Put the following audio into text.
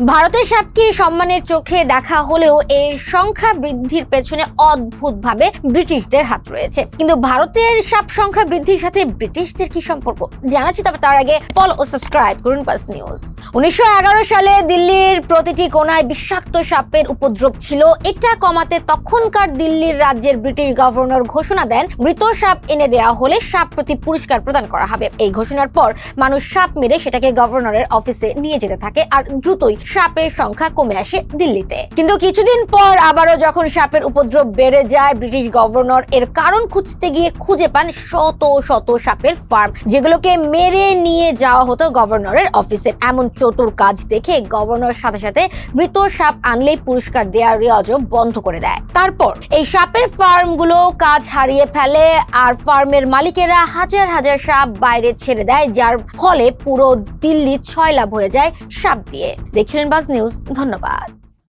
ভারতের সাপকে সম্মানের চোখে দেখা হলেও এর সংখ্যা বৃদ্ধির পেছনে অদ্ভুতভাবে ব্রিটিশদের হাত রয়েছে। কিন্তু ভারতের সাপ সংখ্যা বৃদ্ধির সাথে ব্রিটিশদের কি সম্পর্ক? জানাচ্ছি তবে তার আগে ফলো ও সাবস্ক্রাইব করুন পাস নিউজ উনিশশো এগারো সালে দিল্লির প্রতিটি কোনায় বিষাক্ত সাপের উপদ্রব ছিল। এটা কমাতে তখনকার দিল্লির রাজ্যের ব্রিটিশ গভর্নর ঘোষণা দেন, মৃত সাপ এনে দেওয়া হলে সাপ প্রতি পুরস্কার প্রদান করা হবে। এই ঘোষণার পর মানুষ সাপ মেরে সেটাকে গভর্নরের অফিসে নিয়ে যেতে থাকে আর দ্রুতই সাপের সংখ্যা কমে আসে দিল্লিতে। কিন্তু কিছুদিন পর আবারও যখন সাপের উপদ্রব বেড়ে যায়, ব্রিটিশ গভর্নর এর কারণ খুঁজতে গিয়ে খুঁজে পান শত শত সাপের ফার্ম, যেগুলোকে মেরে নিয়ে যাওয়া হতো গভর্নরের অফিসে। এমন চতুর কাজ দেখে গভর্নর সাথে সাথে মৃত সাপ আনলেই পুরস্কার দেওয়ার রেওয়াজও বন্ধ করে দেয়। তারপর এই সাপের ফার্মগুলো কাজ হারিয়ে ফেলে, আর ফার্মের মালিকেরা হাজার হাজার সাপ বাইরে ছেড়ে দেয়, যার ফলে পুরো দিল্লি ছয় লাভ হয়ে যায় সাপ দিয়ে। দেখছিলেন বাজ নিউজ ধন্যবাদ।